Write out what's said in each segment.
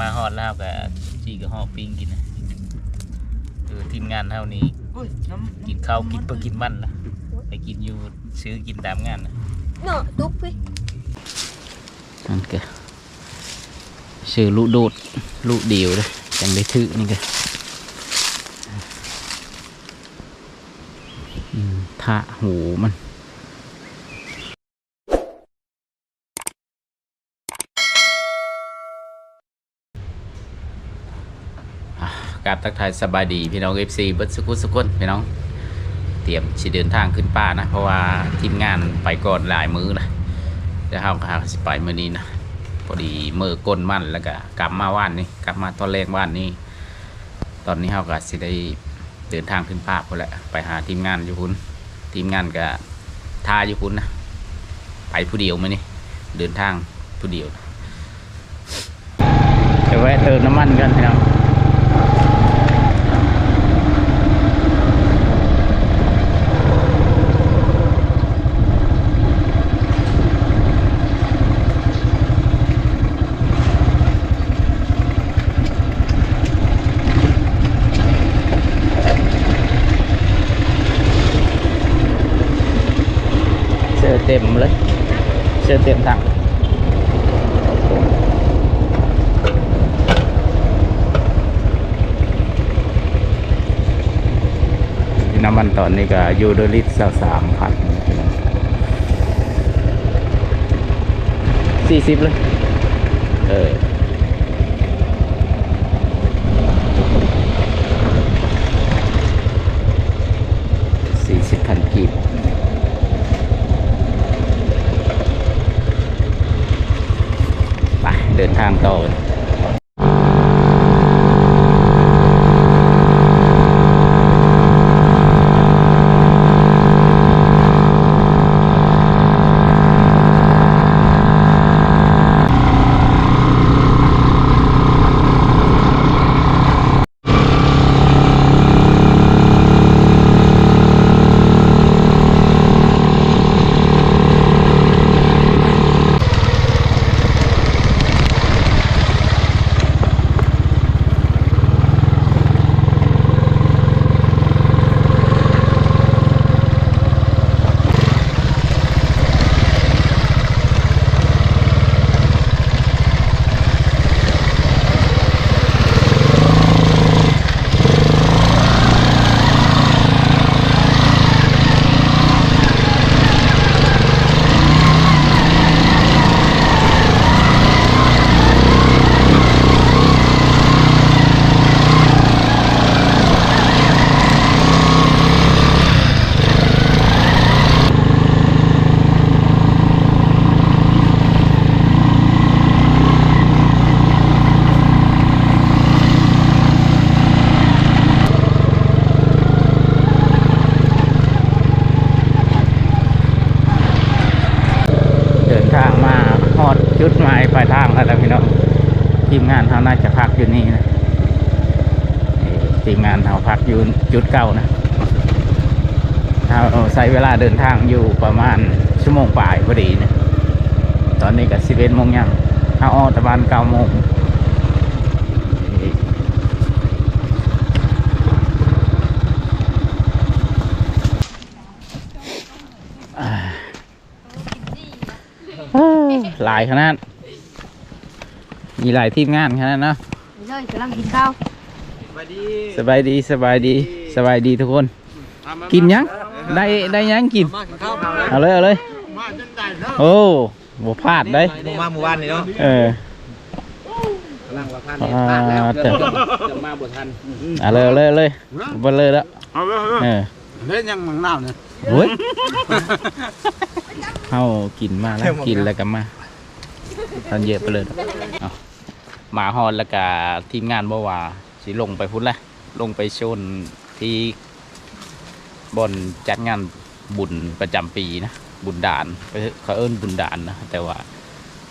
มาฮอดแล้วกับจีกับฮอปิ้งกินนะเออทีมงานเท่านี้อุ้ยน้ำกินข้าวกินปลากินมันนะไปกินอยู่ซื้อกินตามงานนะเนาะตุ๊กพี่นั่นก็ซื้อลูกโดดลูกเดียวเลยจังได้ถือนี่ก็อืมท่าหูมัน กราบทักทายสบายดีพี่น้อง FC เบิร์ดสกุลสกุลพี่น้อง เตรียมสิเดินทางขึ้นป่านะ เพราะว่าทีมงานไปก่อนหลายมื้อนะจะเฮาหาสิไปมื้อนี้นะพอดีมือก้นมันแล้วก็กลับมาว่านนี่กลับมาตอนแรกว่านนี้ตอนนี้เฮาก็สิได้เดินทางขึ้นป่าพุ่นแหละไปหาทีมงานอยู่พุ่นทีมงานก็ทาอยู่พุ่นนะไปผู้เดียวมื้อนี้เดินทางผู้เดียวเดี๋ยวแวะเติมน้ำมันกันพี่น้อง เต็มเลยเสื้อเต็มถังน้ำมันตอนนี้ก็อยู่โดยลิตรละสามพันสี่สิบเลย เออ สี่สิบพันกีบ ไป เดินทางต่อเดินทางมาฮอดจุดหมายปลายทางแล้วล่ะพี่น้องทีม งานเขาน่าจะพักอยู่นี่นะทีมงานเขาพักอยู่จุดเก่านะเราใช้เวลาเดินทางอยู่ประมาณชั่วโมงป่ายพอดีนะตอนนี้ก็สิบเอ็ดโมงยังเอาออกตะวันเก้าโมงหลายขนาด มีหลายทีมงานขนาดเนาะเลยกำลังกินข้าวสวัสดีสบายดีสบายดีสบายดีทุกคน กินยังได้ได้ยังกินมากินข้าวเอาเลยเอาเลยมาจนได้แล้วโอ้บ่พลาดได้ลงมาหมู่บ้านนี่เนาะเออกำลังว่าพันอ่าเติมจะมาบ่ทันเอาเลยเอาเลยเอาเลยบ่เลยแล้วเอาเลยเออเล่นยังมังน้ำเนี่ยโอ้ยเฮากินมาแล้วกินแล้วก็มาตอนเยอะไปเลยเอา มาฮอดแล้วก็ทีมงานบ่ว่าสิลงไปพุ่นแหละลงไปชนที่บอนจัดงานบุญประจำปีนะบุญด่านไปเขาเอิ้นบุญด่านนะแต่ว่า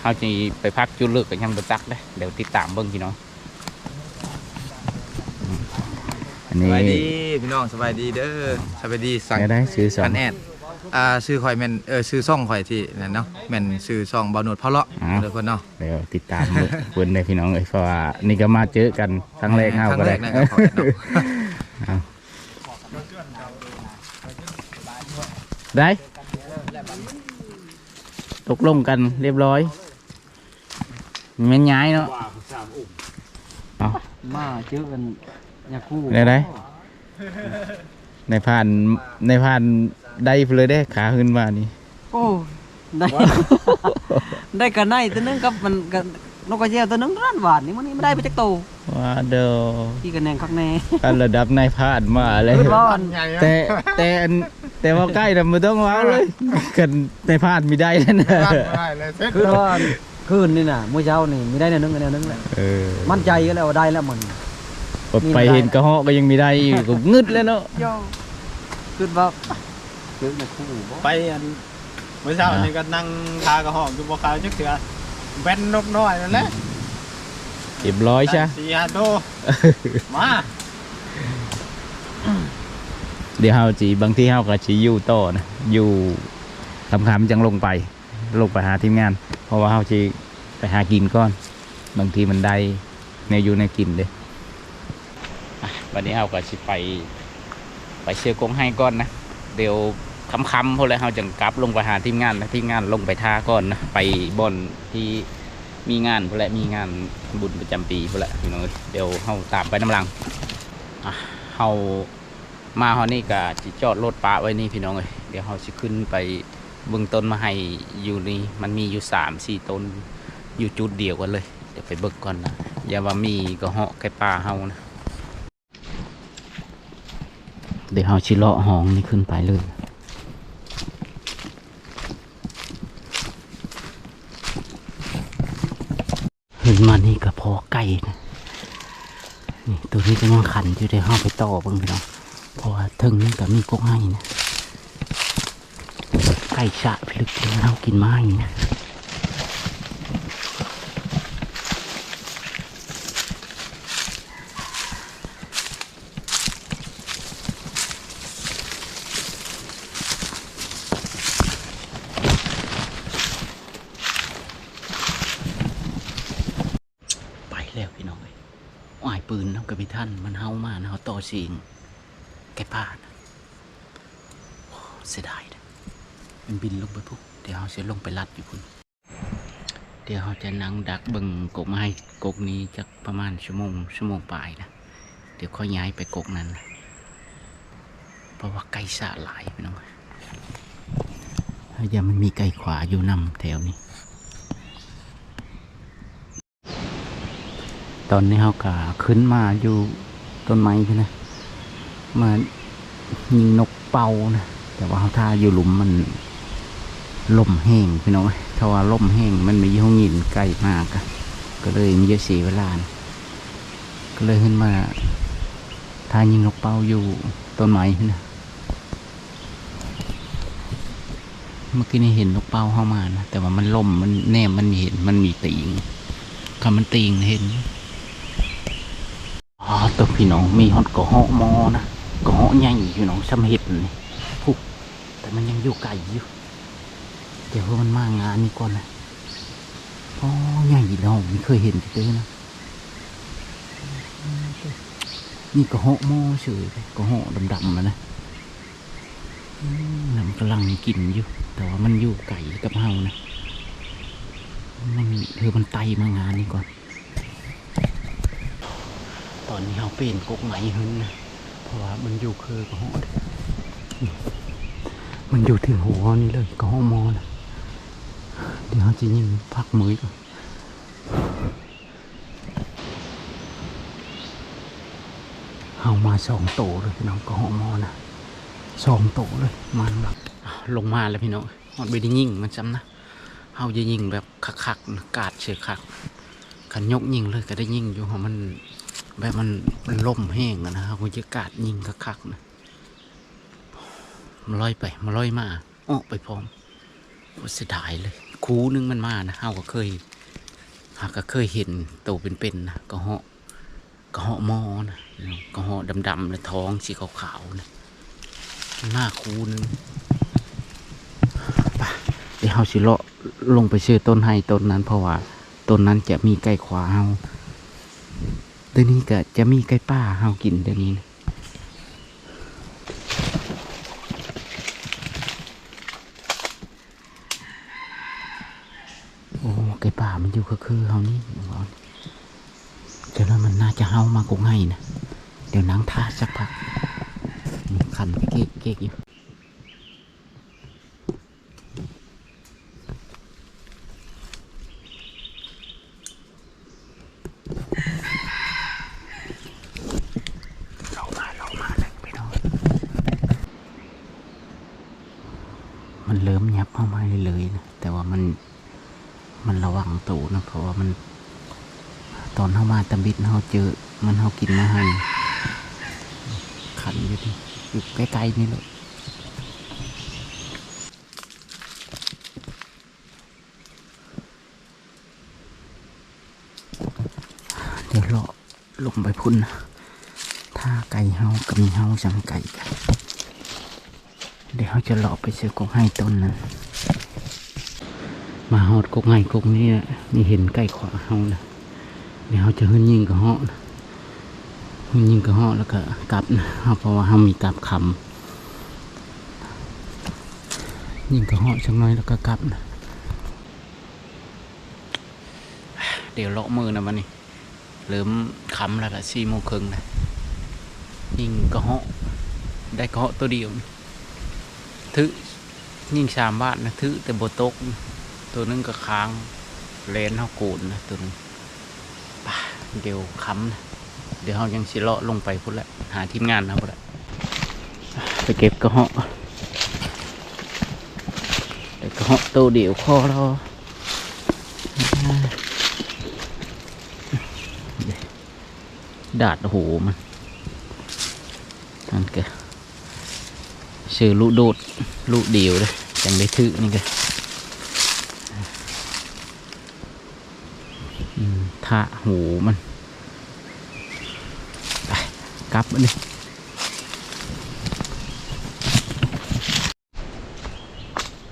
เขาจะไปพักจุดเลิกกันยังบ่จักเลยเดี๋ยวติดตามเบิ่งพี่น้องอืมอันสนี้บายดีพี่น้องสบายดีเด้อสบายดีสั่งได้ได้ซื้อสอง พันแอด อ่าชื่อข่อยแม่นเออชื่อซ่องข่อยที่นั่นเนาะแม่นชื่อซ่องบ่าวโนดเพาะเลาะทุกคนเนาะเดี๋ยวติดตามเบิ่งเพิ่นได้พี่น้องเอ้ยเพราะว่านี่ก็มาเจอกันครั้งแรกเฮาครั้ก็งแรได้กนะครับขอเนาะเอาได้ตกลงกันเรียบร้อยแม่นย้ายเนาะเอามาเจอกันยาคู่ได้ได้ในผ่านในผ่าน ได้เลยได้ขาขึ้นมานี่ โอ้ได้ได้กันได้ตัวนึงกับมันกันนกกระเจียวตัวนึงร้านหวานนี่มันนี่ไม่ได้ไปจักโตว่าเด้อพี่กันแนงคักแน่กันระดับในายผ่านมาเลยเพิ่นว่าอันแต่แต่อันแต่ว่าใกล้น่ะมันต้องว้าวเลยกันในผ่านไม่ได้แล้วนะได้เลยเซ็ตคือว่าอันคืนนี่น่ะมื้อเช้านี่มีได้แนวนึงกับแนวนึงแหละเออมั่นใจก็แล้วว่าได้แล้วมันไปเห็นกระเหาะก็ยังไม่ได้อีกก็งึดแล้วเนาะย่อคือว่า เจอในคู่บ่ไปอันเมื่อเช้านี่ก็นั่งทากระหอบอยู่บ่คาวจักเถื่อแบนนกน้อยนั่นแหละเรียบร้อยใช่สี่ห้าโตมา เดี๋ยวเฮาจีบางที่เฮาก็จีอยู่ต่อนะอยู่คำคำๆจังลงไป ลงไปหาทีมงาน เพราะว่าเฮาจีไปหากินก่อน บางทีมันได้ในอยู่ในกินเด้อะวันนี้เฮาก็สิไป ไปเชียร์กงให้ก่อนนะ เดี๋ยวคำๆพอแล้วเฮาจังกลับลงไปหาทีมงานนะทีมงานลงไปท่าก่อนนะไปบอนที่มีงานพอแล้วมีงานบุญประจำปีพอแล้วพี่น้องเอ้ยเดี๋ยวเฮาตามไปน้ำลังอะเฮามาเฮานี่ก็จิจอดรถปะไว้นี่พี่น้องเอ้ยเดี๋ยวเฮาสิขึ้นไปเบิ่งต้นมาให้อยู่นี่มันมีอยู่สามสี่ต้นอยู่จุดเดียวกันเลย เดี๋ยวไปเบิ่งก่อนนะอย่าว่ามีก็เหาะใกล้ป่าเฮานะ เดี๋ยวเฮาชิเลาะหองนี่ขึ้นไปเลยเห็นมานี่ก็พอไก่นะนี่ตัวนี้ก็ยังขันอยู่เดี๋ยวเฮาไปต่อเบิ่งพี่น้องเพราะว่าถึงนี่ก็มีกกให้นะไก่ชะพลึกเลยเรากินไม้นะไปแล้วพี่น้องเอ้ยอ้ายีท่านมันเฮามากนะเฮาต่อสิงแกพลาดเสียดายนะมันบินลงไปปุ๊เดี๋ยวเราจะลงไปลัดอยู่คุณเดี๋ยวเราจะนั่งดักบิ่งกกไม้กกนี้จากประมาณชั่วโมงชั่วโมงปลายนะเดี๋ยวค่อยย้ายไปกกนั้นนะเพราะว่าไก่สะหลายพี่น้องอย่ามันมีไก่ขวาอยู่นำแถวนี้ ตอนนี้เราก็ขึ้นมาอยู่ต้นไม้พี่นะมมายิงนกเป่านะแต่ว่าเขาท่าอยู่หลุมมันล่มแห้งพี่น้องถ้าว่าล่มแห้งมันมีห้องหินใกล้มากก็เลยมีเยอะเสียเวลานะก็เลยขึ้นมาท่ายิงนกเป่าอยู่ต้นไม้นะเมื่อกี้นี่เห็นนกเป่าเข้ามานะแต่ว่ามันล่มมันแนมมันมีเห็นมันมีตีงคำมันตีงเห็น ตัวพี่น้องมีฮอตกระเหาะมอนะกระเหาะใหญ่พี่น้องซ้ำเห็ดนี่พุกแต่มันยังอยู่ไกลอยู่เดี๋ยวมันมางานนี้ก่อนนะอ๋อใหญ่เราไม่เคยเห็นเจอนะนี่กระเหาะมอเฉยกระเหาะดำๆนะนะนะมันกำลังกินอยู่ แต่ว่ามันอยู่ไก่กับเฮานะมันเธอมันไตมางานนี้ก่อน อนนี้เราเป็นกกไหมหึนนะเพราะว่ามันอยู่คือกระหอดมันอยู่ถึงหัวนี่เลยกระหอมอนะเดี๋ยวเราจะยิงพักมือก่อนเอามาสองโตเลยพี่น้องกระหอมอนะสองโตเลยมันแบบลงมาแล้วพี่น้องมันไม่ได้ยิงมันจำนะเอาจะยิงแบบคักๆกาดเชือคักขันยกยิงเลยก็ได้ยิงอยู่เพราะมัน แบบมันมันล่มแห้งอะนะครับบรรยากาศยิงคักๆนะมาลอยไปมาลอยมาออกไปพร้อมโคตรเสียดายเลย คูนึงมันมานะเฮาก็เคยหากก็เคยเห็นโตเป็นๆนะกระเหาะกระเหาะมอนะกระเหาะดำๆและท้องสีขาวๆนะมันมาคูนึงไปเดี๋ยวเราสิเลาะลงไปซื้อต้นไห้ต้นนั้นเพราะว่าต้นนั้นจะมีไก่ขวาเฮา ตัวนี้ก็จะมีไก่ป่าเฮากินเดี๋ยวนี้นะโอ้ไก่ป่ามันอยู่ก็คือเฮานี่ว่าเดี๋ยวนั้นมันน่าจะเฮามากกว่าไงนะเดี๋ยวนั่งท่าสักพักขันไปเก๊กเก๊กอยู่ เข้ามาเข้ามาเลยพี่น้องมันเริ่มยับเข้ามาเลยๆนะ แต่ว่ามัน มันระวังตูนะเพราะว่ามัน ตอนเข้ามาตะบิดเขาเจอ มันเขากินมาให้ขันอยู่ที่อยู่ใกล้ๆนี่เลยเดี๋ยวเลาะลงไปพุ่นนะถ้าไก่เฮากับมีเฮาสังไก่กันเดี๋ยวเขาจะเลาะไปซื้อกกให้ต้นนั้น มาหอดกกไห้กกนี้นะนี่เห็นไก่ขวาเฮานะเดี๋ยวเขาจะขึ้นยิงกับเหาะนะขึ้นยิงกับเหาะแล้วก็กลับนะเพราะว่าเฮามีกลับคำยิงกับเหาะสักหน้อยแล้วก็กลับนะเดี๋ยวเลาะมือนะมันนี่เริ่มคำแล้วละสี่โมงครึ่งนะยิงกระเหาะได้กระเหาะตัวเดียวถือยิงสามบาทนะถือแต่บตกนะ ตัวนึงก็ค้างเลนเขากูดนะตัวนึงปะเดี๋ยวค้ำนะเดี๋ยวเขายังสิเลาะลงไปพุ่นละหาทีมงานนะพุ่นละไปเก็บกระเหาะได้กระเหาะตัวเดียวคอเราดาดหูมันนั่นก็ชื่อลูกโดดลูกเดียวเลยจังได้ถือนี่ก็อืม ท่าหูมันไปกลับมาดิ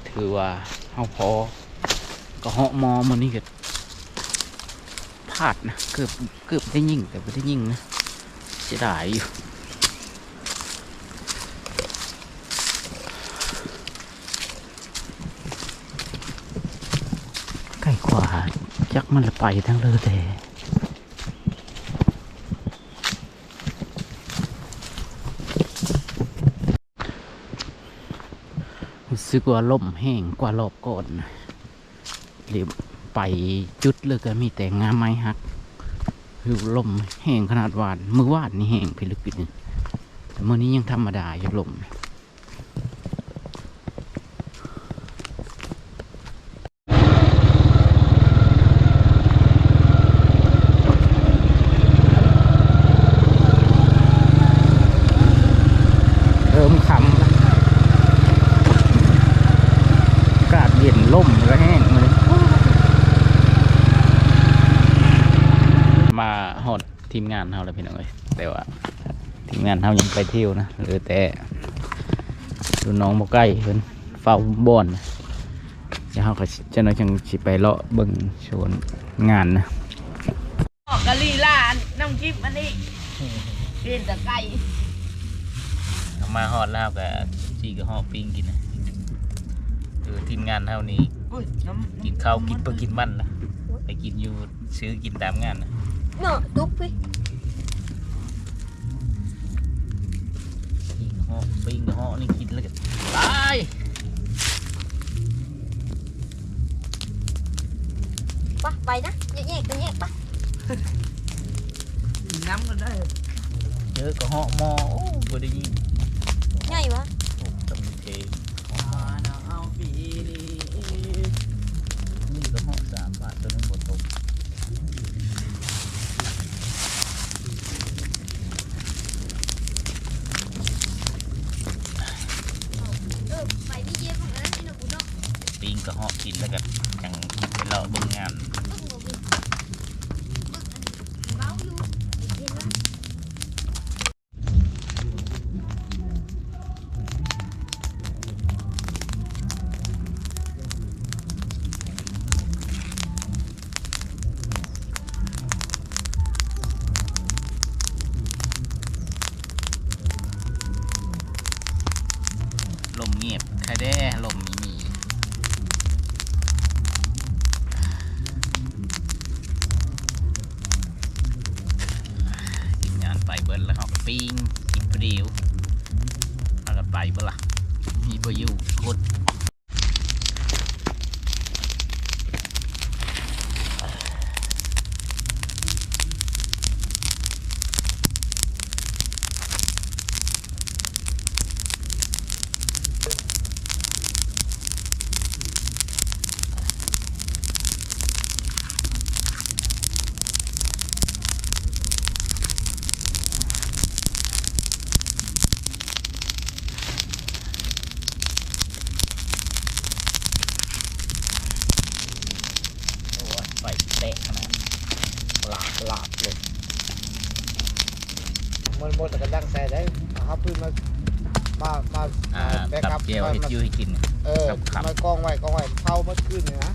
ถือว่าเฮาพอ ก็เหาะมอมันนี่ก็พลาดนะ เกือบเกือบได้ยิงแต่ไม่ได้ยิงนะเสียดายอยู่ไก่ขวา จักมันละไปทั้งเลยแต่รู้สึกว่าลมแห้งกว่ารอบก่อนนะหรือไปจุดเลยก็มีแต่งามไม้หักอยู่ล่มแห้งขนาดวานมือวาดนี่แห้งพิลึกปิดแต่เมื่อนี้ยังธรรมดาอยู่ลมริ่มคำแล้วอากาศเย็นล่มแล้วแห้งมาเลยมาหอดทีม งานเขาแล้วพี่น้องเอ้ยแต่ว่าทีมงานเขายังไปเที่ยวนะหรือแต่ดูน้องบ่ใกล้เพิ่นเฝ้าบ่อนนะเดี๋ยวเขาก็จะน้อยจังสิไปเลาะเบิ่งชวนงานนะกะลีลาน้ำจิ้มอันนี้เรียนแต่ไก่มาหอดแล้วกับจีกับหอปิ้งกินนะคือทีมงานเท่านี้อุ้ยน้ำกินข้าวกินเพื่อกินมันนะไปกินอยู่ซื้อกินตามงานนะเนาะตุ๊กพี่ ปิ้งกับหอนี่กินแล้วกัน มีบอยู่คนอ้ยไฟเตะขนาดหลาบหลาบเลย มันหมดแล้วก็ดังใส่ได้เอาพื้นมามามาอ่าตับเจียวเห็ดยูให้กิน เออครับ มากองไว้กองไว้เผาเมื่อคืนนี่นะ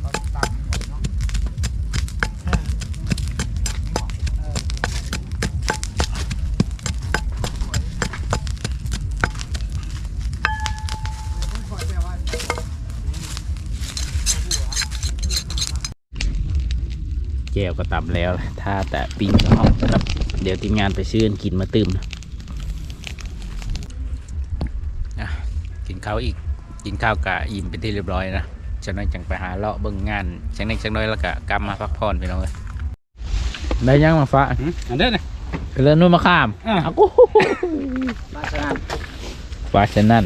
เอาตักก่อนเนาะ เจียว ก็ตำแล้วถ้าแต่ปิ้งก็ห้องกับ เดี๋ยวทีมงานไปซื้อกันกินมาตื่มนะอะกินข้าวอีกกินข้าวกะอิ่มเป็นที่เรียบร้อยนะจากนั้นจังไปหาเลาะเบิ่งงานจังนั้นจังน้อยแล้วก็กลับมาพักผ่อนไปน้องเลยได้ยังมาฟ้าอันเด้อนะเรือนนู่นมาข้ามอะอะกูมาสนามฟ้าเช่นนั้น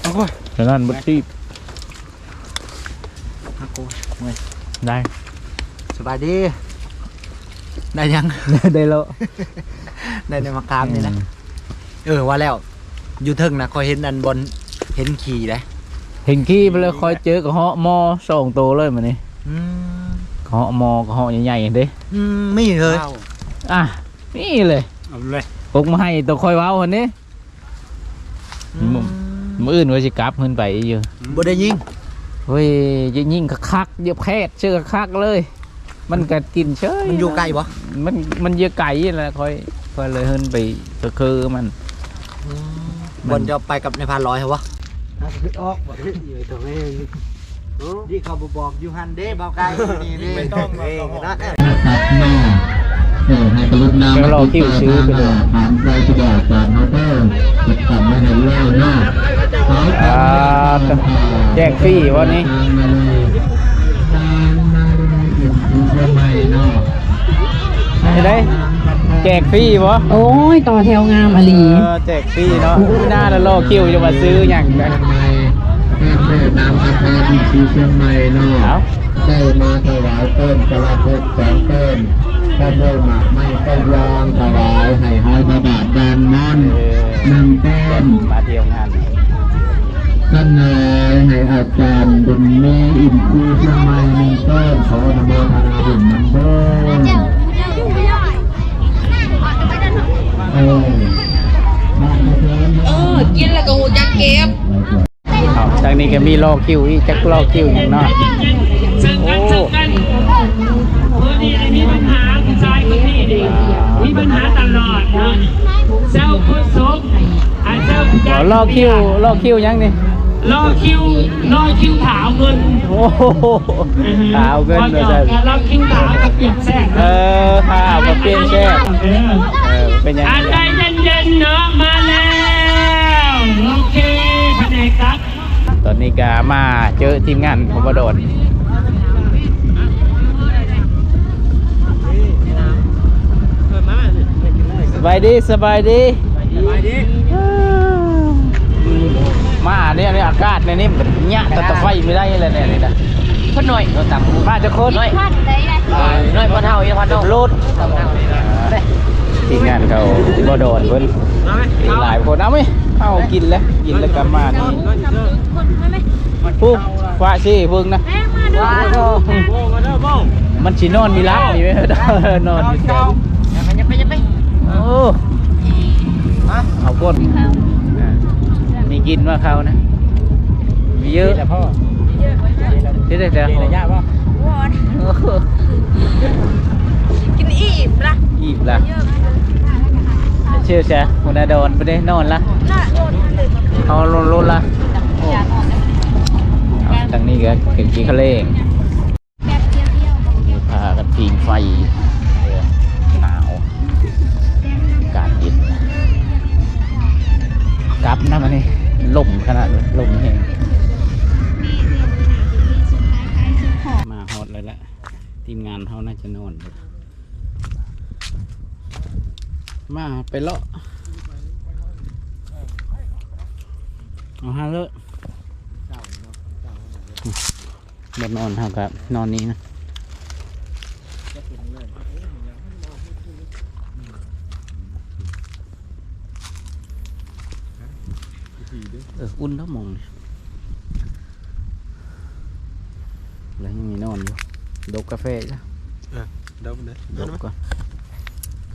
เอาโอ้ยเช่นนั้นบุตรีบอากู ได้สบายดี ได้ยัง ได้แล้วได้ในมากรามนี่นะ เออว่าแล้วอยู่เทึงนะคอยเห็นอันบนเห็นขี่เลยเห็นขี้ไปเลยคอยเจอกับเหาะหมอสองตัวเลยมันนี่อืมเหาะหมอกับเหาะใหญ่ๆอย่างเด้อืมไม่เลย อะนี่เลยเอาเลยปกมาให้ตัวคอยเว้าคนนี้ อืม มืออื่นว่าสิกลับขึ้นไปอยู่บ่ได้ยิง เฮ้ยจะยิ่งคักๆเยอะแพทย์เชื่อคักๆเลย มันก็กินเฉยมันอยู่ไกลบ่มันมันเยอะไก่แหละคอยคอยเลยขึ้นไปก็คือมันบนจะไปกับในพานร้อยเหรอวะออกบ่ได้อยู่ตรงนี้ที่เขาบอกอยู่ฮันเด้เบาไกลนี่เด้ไม่ต้องหรอกเองนะครับนอ เออให้กรุณาแล้วรอคิวซื้อไปเลยถามใจจะบอกจากโนเตอร์จะทำไม่เห็นเล่าเนาะขออ่าแจกฟรีวันนี้มาเลยทางมาเรียนอยู่เชียงใหม่เนาะไม่ได้แจกฟรีวะโอ้ย ต่อแถวงามอลีเออแจกฟรีเนาะหน้าแล้วรอคิวจะมาซื้ออย่างเชีนั้ยนงใหม่แม่เพื่อนำกาแฟที่เชียงใหม่เนาะเอาได้มาถวายต้นกระเพกสองต้น ถ้าได้หมากไม่ก็ยางถวายให้ห้อยพระบาทดานมอนหนึ่งต้นมาเที่ยวงานท่านนายให้อาจารย์บุญมีอินทรีย์เชียงใหม่หนึ่งต้นขออนโมทนาบุญมันเบิ้ลเออมาเถิดเออกินแล้วก็หูจักเก็บเอาทางนี้ก็มีรอคิวอีกจักรอคิวอย่างเนาะโอ้ มีปัญหาตลอดนะเจ้าคุณสมอาเจ้าเดี๋ยวรอคิวรอคิวยังนี่รอคิวรอคิวถาวเงินโอ้โหขาวเกินพอเลจยบกันรอคิวถาวกับเปลี่ยนแทรกเออข้าวมาเปลี่ยนแช่เออเป็นยังไงอันใดเย็นๆเนาะมาแล้วโอเคพระเอกครับตอนนี้ก็มาเจอทีมงานของบโดด บายดีสบายดีไปดิมาเนี่ยเนี่ยอากาศในนี้มันเนี่ยตะตะไฟไม่ได้เลยเนี่ยนี่นะพนหน่อยเราต่ำมาจะโคตรน้อยน้อยพอเท่าอีกพอจะเท่ารูดทีมงานเขาบโดดเพิ่นหลายคนเอาไหมเอากินแล้วกินแล้วก็มานี่ปุ๊บฟ้าซี่พึ่งนะว้าวโบ้มาเด้อโบ้มันชินอนมีรักมีไหมนอนอยู่ เต็มอย่าไปอย่าไปอย่าไปโอ้เอาก้นอ่ามีกินว่าเขานะ มีเยอะแต่พ่อที่ได้แต่มีระยะป่ะวอนกินอิ่มละอีบละชื่อใช่คุณอาโดนไปได้นอนละน่าโดนเลยเอาลุนลุนละอย่านอนได้ไหมเอาทางนี้ก็เก่งกี้เขาเล่งพากันพิงไฟ กลับนะมันนี่ลมขนาดเลยลมแห้งมาฮอดเลยแหละทีมงานเขาน่าจะนอนเลยมาไปเลาะเอาฮะเลอะบนนอนเท่ากับนอนนี้นะเอออุ่นแล้วมองเนี่ยแล้วยังมีนอนอยู่ดกกาแฟจ้ะเดี๋ยวเด้อดกก่อน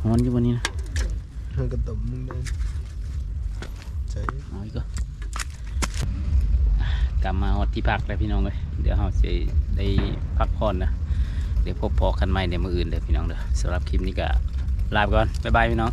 ฮอนอยู่บนนี้นะเพิ่นกระตุ่มมึงเด้อใช่เอาอีกก็กลับมาฮอดที่พักแล้วพี่น้องเลยเดี๋ยวเราจะได้พักผ่อนนะเดี๋ยวพบพอกันใหม่ในมืออื่นเด้อพี่น้องเด้อสำหรับคลิปนี้ก็ลาไปก่อนบ๊ายบายพี่น้อง